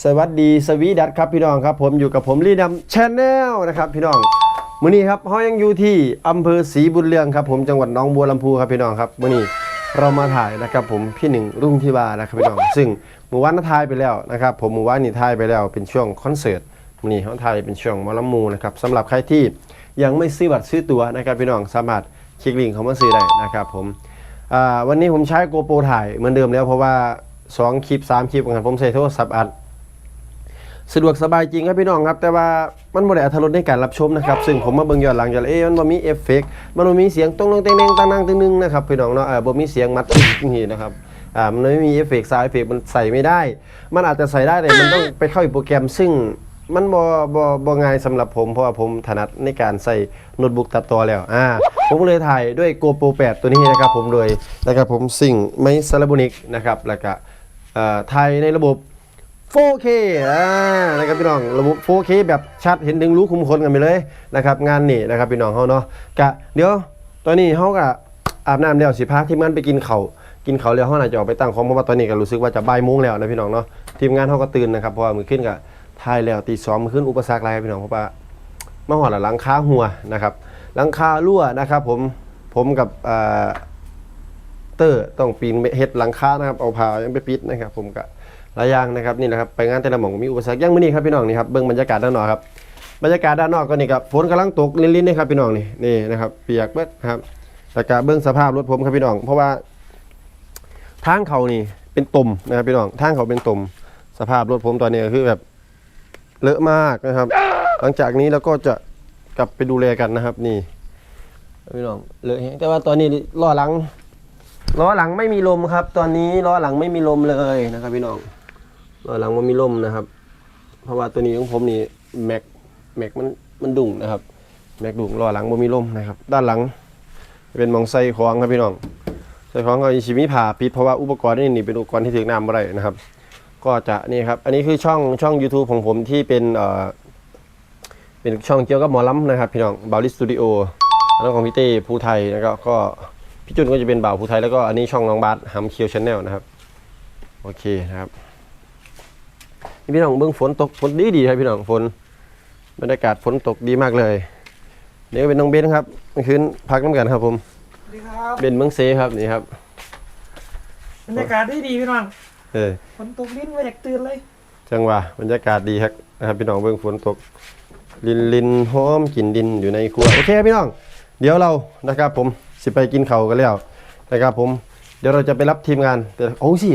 สวัสดีสวีดัตครับพี่น้องครับผมอยู่กับผมลีดำชแนลนะครับพี่น้องมื้อนี้ครับเฮายังอยู่ที่อำเภอศรีบุญเรืองครับผมจังหวัดหนองบัวลำพูครับพี่น้องครับมื้อนี้เรามาถ่ายนะครับผมพี่หนึ่งรุ่งที่วานะครับพี่น้องซึ่งหมู่ว่านถ่ายไปแล้วนะครับผมหมู่ว่านนี่ถ่ายไปแล้วเป็นช่วงคอนเสิร์ตมื้อนี้เฮาถ่ายเป็นช่วงมอลำมูนะครับสำหรับใครที่ยังไม่ซื้อบัตรซื้อตั๋วนะครับพี่น้องสามารถคลิกลิงก์เข้ามาซื้อได้นะครับผมวันนี้ผมใช้โกโปรถ่ายเหมือนเดิมแล้วเพราะว่า2คลิป3คลิปของผมใช้โทรศัพท์อัด สะดวกสบายจริงครับพี่น้องครับ แต่ว่ามันบ่ได้อรรถรสในการรับชมนะครับ ซึ่งผมมาเบิ่งย้อนหลังจะเอ๊ะมันบ่มีเอฟเฟกต์มันบ่มีเสียงตรงลงเต้งๆตังนังตึงนึงนะครับพี่น้องเนาะเออบ่มีเสียงมัดนี่นะครับอ่ามันไม่มีเอฟเฟกต์ซาวด์เอฟเฟกต์มันใส่ไม่ได้ มันอาจจะใส่ได้แต่มันต้องไปเข้าอีกโปรแกรมซึ่งมันบ่บ่บ่ง่ายสำหรับผม เพราะว่าผมถนัดในการใส่โน้ตบุ๊กตัดต่อแล้วอ่าผมก็เลยถ่ายด้วย GoPro 8 ตัวนี้นะครับผมโดยนะครับผมสิ่งไม่ซาลาบูนิกนะครับแล้วก็เอ่อถ่ายในระบบ 4K อ่านะครับพี่น้องระบบ 4K แบบชัดเห็นถึงรู้คุมคนกันไปเลยนะครับงานนี่นะครับพี่น้องเฮาเนาะกะเดี๋ยวตอนนี้เฮาก็อาบน้ำแล้วสิพาทีมงานไปกินเข้ากินเขาแล้วเฮาน่าจะออกไปตั้งของเพราะว่าตอนนี้ก็รู้สึกว่าจะบ่ายโมงแล้วนะพี่น้องเนาะทีมงานเฮาก็ตื่นนะครับเพราะว่ามื้อขึ้นก็ถ่ายแล้วตี2มื้อขึ้นอุปสรรคหลายครับพี่น้องเพราะว่ามาหอดหลังคาหัวนะครับหลังคารั่วนะครับผมผมกับเตอร์ต้องปีนเฮ็ดหลังคานะครับเอาผ้ายังไปปิดนะครับผมก็ หลายอย่างนะครับนี่แหละครับไปงานแต่ละหม่องก็มีอุปสรรคอย่างมื้อนี้ครับพี่น้องนี่ครับเบิ่งบรรยากาศด้านนอกครับบรรยากาศด้านนอกก็นี่ครับฝนกำลังตกลิ้นๆนี่ครับพี่น้องนี่นี่นะครับเปียกเบิดครับแล้วก็เบิ่งสภาพรถผมครับพี่น้อง เพราะว่าทางเขานี่เป็นตุ่มนะครับพี่น้องทางเขาเป็นตุ่มสภาพรถผมตอนนี้คือแบบเลอะมากนะครับ หลังจากนี้เราก็จะกลับไปดูแลกันนะครับ นี่พี่น้องเลอะแต่ว่าตอนนี้ล้อหลังล้อหลังไม่มีลมครับ ตอนนี้ล้อหลังไม่มีลมเลยนะครับพี่น้อง ล้อหลังไม่มีลมนะครับ เพราะว่าตัวนี้ของผมนี่แม็กแม็กมันมันดุ่งนะครับ แม็กดุ่งล้อหลังไม่มีลมนะครับ ด้านหลังเป็นมองใส่ของครับพี่น้องใส่ของก็ชิมิผ่าปิดเพราะว่าอุปกรณ์นี่นี่เป็นอุปกรณ์ที่ถึงน้ำอะไรนะครับ ก็จะนี่ครับ อันนี้คือช่องช่อง YouTube ของผมที่เป็นเอ่อเป็นช่องเกี่ยวกับหมอลำนะครับพี่น้องบาลิสตูดิโอแล้วของพี่เต้ภูไทยแล้วก็ก็พี่จุนก็จะเป็นบ่าวภูไทยแล้วก็อันนี้ช่องน้องบาสฮัมเคียวชาแนลนะครับ โอเคนะครับ พี่น้องเบื้องฝนตกฝนดีดีครับพี่น้องฝนบรรยากาศฝนตกดีมากเลยนี่ก็เป็นน้องเบนครับเมื่อคืนพักน้ำกันครับผมสวัสดีครับเบนเมืองเซครับนี่ครับบรรยากาศดีดีพี่น้องเออฝนตกลิ้นมาอยากตื่นเลย จังหวะบรรยากาศดีครับนะครับพี่น้องเบื้องฝนตกลินลินหอมกลิ่นดินอยู่ในครัวโอเคครับพี่น้อง เดี๋ยวเรานะครับผมสิไปกินเขาวกันแล้วนะครับผมเดี๋ยวเราจะไปรับทีมงานแต่โอ้สิ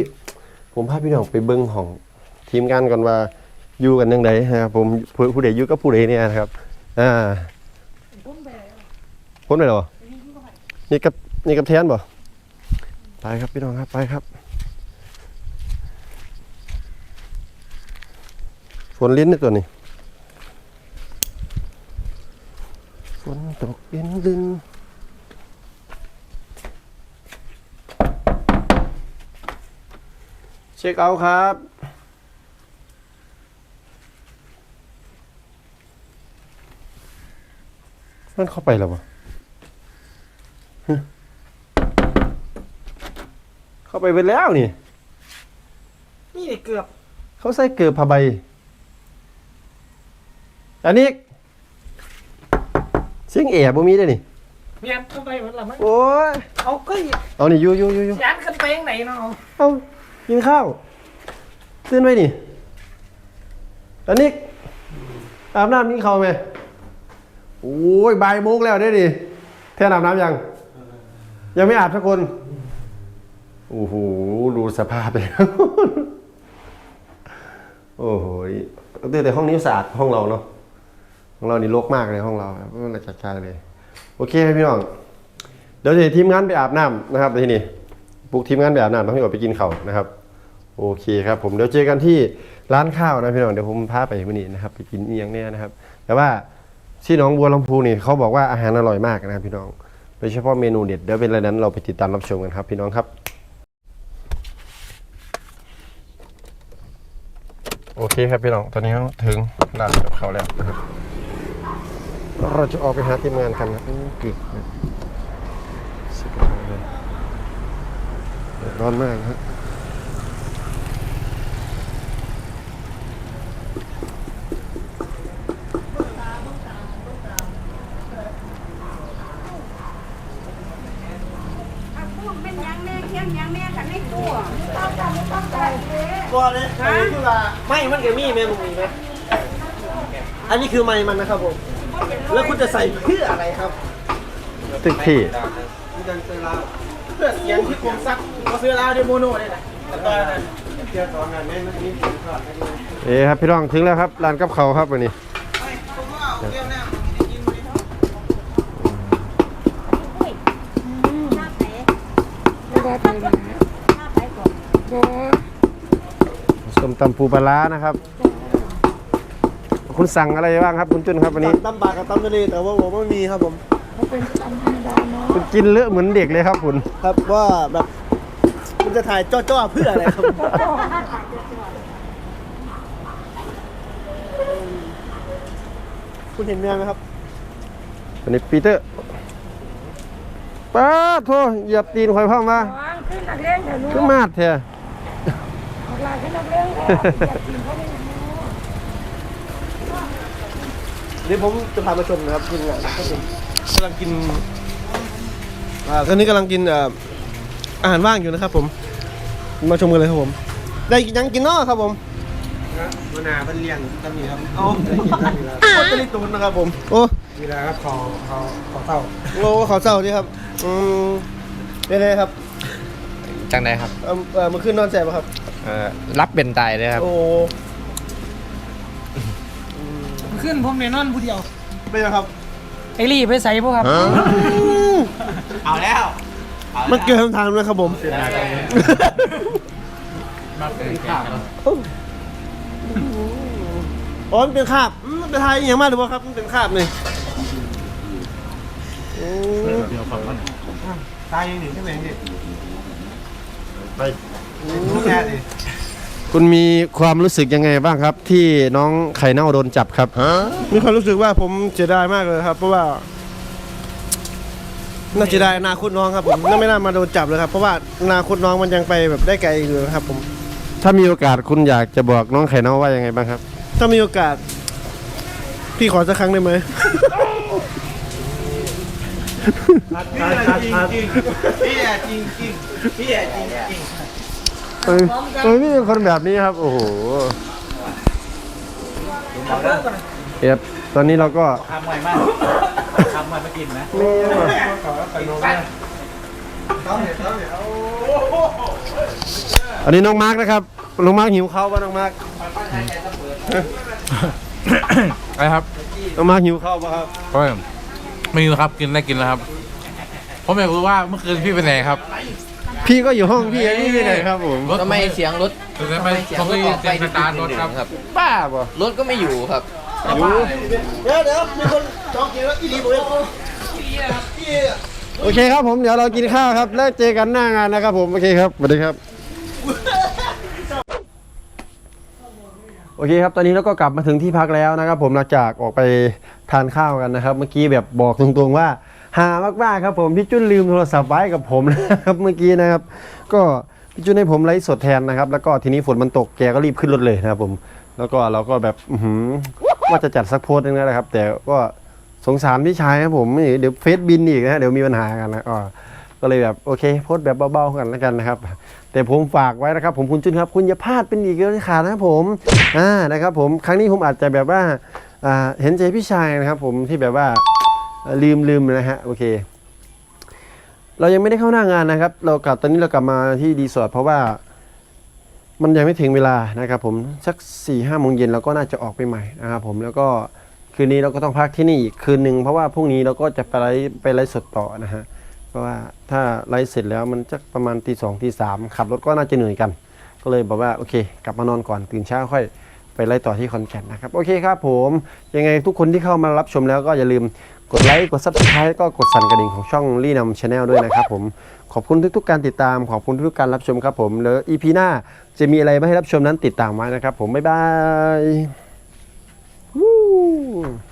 ผมพาพี่น้องไปเบิ้งของ ทีมงานก่อนว่าอยู่กันยังไงนะครับผมผู้ผู้ใดอยู่กับผู้ใดเนี่ยนะครับอ่าพ้นไปหรอนี่กับนี่กับแทนบ่ไปครับพี่น้องครับไปครับฝนลิ้นนี่ตัวนี้ฝนตกลิ้นลิ้นเช็คเอาครับ มันเข้าไปแล้ววะฮะเข้าไปไปแล้วนี่ นี่เกือบ เขาใส่เกลือผ้าใบ อันนี้เสียงแอบบ่มีได้นี่เมียนเข้าไปหมดละมั้งโอ้ย เอาก็เอานี่อยู่อยู่อยู่อยู่ยันขึ้นไปยังไหนเนาะเอากินข้าวตื่นไว้นี่ อันนี้อาบน้ำกินข้าวไหม โอ้ยบ่ายโมงแล้วได้ดิแท่นอาน้ำยัง ยังไม่อาบสักคนโอ้โหดูสภาพเลยโอ้โหแต่แต่ห้องนี้สะอาดห้องเราเนาะห้องเรานี่รกมากเลยห้องเราครับเราจัดการเลย โอเคพี่น้องเดี๋ยวจะทีมงานไปอาบน้ำนะครับทีนี้ปลุกทีมงานไปอาบน้ำต้องให้ออกไปกินข้าวนะครับ โอเคครับผมเดี๋ยวเจอกันที่ร้านข้าวนะพี่น้องเดี๋ยวผมพาไปวันนี้นะครับ ไปกินเอียงเนี่ยนะครับ แต่ว่า ที่หน้องบัวลำพูนี่เขาบอกว่าอาหารอร่อยมากนะครับพี่น้องโดยเฉพาะเมนูเด็ดเดี๋ยวเป็นอะไรนั้นเราไปติดตามรับชมกันครับ พี่น้องครับ โอเคครับพี่น้องตอนนี้ถึงร้านกับเขาแล้วนะครับเราจะออกไปหาทีมงานกันนะอื้อกึกนะสุดยอดเลยแดดร้อนมากครับ เลยอันนี้คือว่าไม่มันกับมี่แม่มึงมีไหมอันนี้คือไม้มันนะครับผม แล้วคุณจะใส่เพื่ออะไรครับตึกที่เพื่อเสียงที่คมซักเขาซื้อแล้วเดโมโน่เนี่ยนะแต่ตอนนั้นเจอสอนงานแม่มันมีเสียงทอดให้ด้วยเอ้ครับพี่น้องถึงแล้วครับร้านกับเขาวครับวันนี้ ส้ม ตำปูปลาร้านะครับ คุณสั่งอะไรบ้างครับ คุณจุนครับวันนี้ตำปากกับตำทะเลแต่ว่าผมไม่มีครับผมคุณกินเลอะเหมือนเด็กเลยครับคุณครับว่าแบบคุณจะถ่ายจ้อๆเพื่ออะไรครับคุณเห็นเมียไหมครับวันนี้ปีเตอร์ป้าดโทเหยียบตีนคอยพ่อมาวางขึ้นนักเลี้ยงเถอะลูกขึ้นมาดเถอะ ออกลาขึ้นนักเลี้ยงเถอะอย่ากินเขาไม่รู้เดี๋ยวผมจะพามาชมนะครับทีมงานครับผมกำลังกินอ่าตอนนี้กำลังกินเอ่ออาหารว่างอยู่นะครับผม มาชมกันเลยครับผม ได้ยังกินเนอครับผมมนาเป็นเลี้ยงตั้งนี้ครับโอ้โคตรลิตูนนะครับผม โอ้เวลาก็ขอขอขอเต่าโลขอเศร้าดีครับ อืมเป็นไงครับจังไดครับเอ่อเอ่อเมื่อคืนนอนแสบปะครับ เอ่อรับเป็นตายเลยครับ โอ้ขึ้นผมเนี่ยนอนผู้เดียวเป็นไงครับ ไอรี่ไปใส่พวกครับเอาแล้วมันเกินคำถามเลยครับผมอ๋อมันเป็นคราบอืมมันเป็นไทยอหย่างมากหรือเปล่าครับ มันเป็นคราบเลยเดี๋ยวฟังมันตายยังหนึ่งใช่ไหมพี่ไป แค่ดิคุณมีความรู้สึกยังไงบ้างครับ ที่น้องไข่เน่าโดนจับครับมีความรู้สึกว่าผมเสียดายมากเลยครับ เพราะว่า น่าเสียดายอนาคตน้องครับผมน่าไม่น่ามาโดนจับเลยครับ เพราะว่าอนาคตน้องมันยังไปแบบได้ไกลอยู่นะครับ ผม ถ้ามีโอกาสคุณอยากจะบอกน้องไข่เน่าว่ายังไงบ้างครับ ถ้ามีโอกาส พี่ขอสักครั้งได้ไหมเออเอ เอนี่เป็นคนแบบนี้ครับ โอ้โหเอฟตอนนี้เราก็ทำไวมากทำไวมากินนะอันนี้น้องมาร์กนะครับน้องมาร์กหิวข้าวป่ะน้องมาร์กอะไรครับน้องมาร์กหิวข้าวป่ะครับก็ไม่มีครับกินได้กินแล้วครับผมอยากรู้ว่าเมื่อคืนพี่ไปไหนครับ พี่ก็อยู่ห้องพี่อันนี้ที่ไหนครับผมทำไมเสียงรถทำไมผมได้ยินเสียงสตาร์ทรถครับครับบ้าป่ะรถก็ไม่อยู่ครับเดี๋ยวเดี๋ยวมีคนจองคิวแล้วอีลีบอกว่าพี่โอเคครับผมเดี๋ยวเรากินข้าวครับ แล้วเจอกันหน้างานนะครับผม โอเคครับสวัสดีครับ โอเคครับ ตอนนี้เราก็กลับมาถึงที่พักแล้วนะครับผมหลังจากออกไปทานข้าวกันนะครับ เมื่อกี้แบบบอกตรงๆว่า หามากๆครับผมพี่จุ้นลืมโทรศัพท์ไว้กับผมนะครับเมื่อกี้นะครับ ก็พี่จุ้นให้ผมไลฟ์สดแทนนะครับ แล้วก็ทีนี้ฝนมันตกแกก็รีบขึ้นรถเลยนะครับผม แล้วก็เราก็แบบว่าจะจัดสักโพสต์นึงนะครับ แต่ก็สงสารพี่ชายครับผมเดี๋ยวเฟซบินอีกนะเดี๋ยวมีปัญหากันนะก็ก็เลยแบบโอเคโพสต์แบบเบาๆกันแล้วกันนะครับ แต่ผมฝากไว้นะครับ ผมคุณจุนครับ คุณอย่าพลาดเป็นอีกเลยขาดนะผมอ่านะครับ ผมครั้งนี้ผมอาจจะแบบว่าเห็นใจพี่ชายนะครับ ผมที่แบบว่า ลืมลืมนะฮะโอเค เรายังไม่ได้เข้าหน้างานนะครับ เรากลับตอนนี้เรากลับมาที่รีสอร์ทเพราะว่ามันยังไม่ถึงเวลานะครับผมสักสี่ห้าโมงเย็นเราก็น่าจะออกไปใหม่นะครับผมแล้วก็คืนนี้เราก็ต้องพักที่นี่อีกคืนหนึ่งเพราะว่าพรุ่งนี้เราก็จะไปไลฟ์ไปไลฟ์สดต่อนะฮะเพราะว่าถ้าไลฟ์เสร็จแล้วมันจะประมาณตีสองตีสามขับรถก็น่าจะเหนื่อยกัน ก็เลยบอกว่าโอเค กลับมานอนก่อนตื่นเช้าค่อย ไปไล่ต่อที่คอนแก่นนะครับ โอเคครับผม ยังไงทุกคนที่เข้ามารับชมแล้วก็อย่าลืมกดไลค์ กดซับสไครต์ก็กดสั่นกระดิ่งของช่องรีนำชาแนลด้วยนะครับผม ขอบคุณทุกๆการติดตาม ขอบคุณทุกๆการรับชมครับผม แล้วอีพีหน้าจะมีอะไรมาให้รับชมนั้นติดตามไว้นะครับผม บ๊ายบาย